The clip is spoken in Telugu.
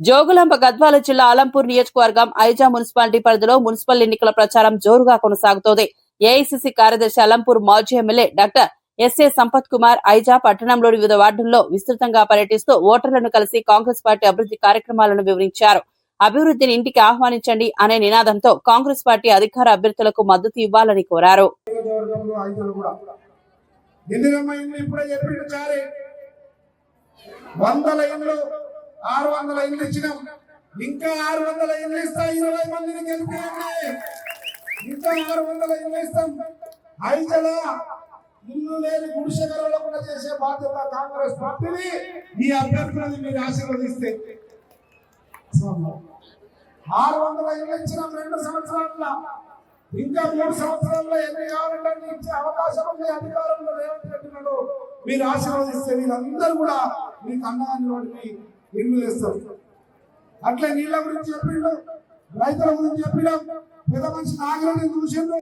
జోగులాంబ గద్వాల జిల్లా అలంపూర్ నియోజకవర్గం ఐజా మున్సిపాలిటీ పరిధిలో మున్సిపల్ ఎన్నికల ప్రచారం జోరుగా కొనసాగుతోంది. ఏఐసిసి కార్యదర్శి అలంపూర్ మాజీ MLA doctor S A Sampath Kumar Aija పట్టణంలోని వివిధ వార్డుల్లో విస్తృతంగా పర్యటిస్తూ ఓటర్లను కలిసి కాంగ్రెస్ పార్టీ అభివృద్ధి కార్యక్రమాలను వివరించారు. అభివృద్ధిని ఇంటికి ఆహ్వానించండి అనే నినాదంతో కాంగ్రెస్ పార్టీ అధికార అభ్యర్థులకు మద్దతు ఇవ్వాలని కోరారు. ఇండ్లు ఇప్పుడే చెప్పిండు చారే వందల ఇండ్లు ఆరు వందల ఇండ్లు ఇచ్చినాం. ఇంకా ఆరు వందల ఇండ్లు ఇస్తా ఇరవై మందిని గెలిపియండి. ఇంకా ఆరు వందల ఇండ్లు ఇస్తాం. ఐజల ఇల్లు లేని గుడిసెగలలో కూడా చేసే బాధ్యత కాంగ్రెస్ పార్టీని ఈ అభ్యర్థులని మీరు ఆశీర్వదిస్తే. ఆరు వందల ఇల్లు ఇచ్చినాం రెండు సంవత్సరాల ఇంకా మూడు సంవత్సరాల్లో ఎన్ని కావాలంటే ఇచ్చే అవకాశం ఉంది. అధికారంలో రేవంత్ రెడ్డి మీరు ఆశీర్వదిస్తే వీళ్ళందరూ కూడా మీకు అండగా నిలబడి ఇల్లు వేస్తారు. అట్లే నీళ్ళ గురించి చెప్పిండు రైతుల గురించి చెప్పినాం పెద్ద మనిషి నాగరాజు చూసిండు?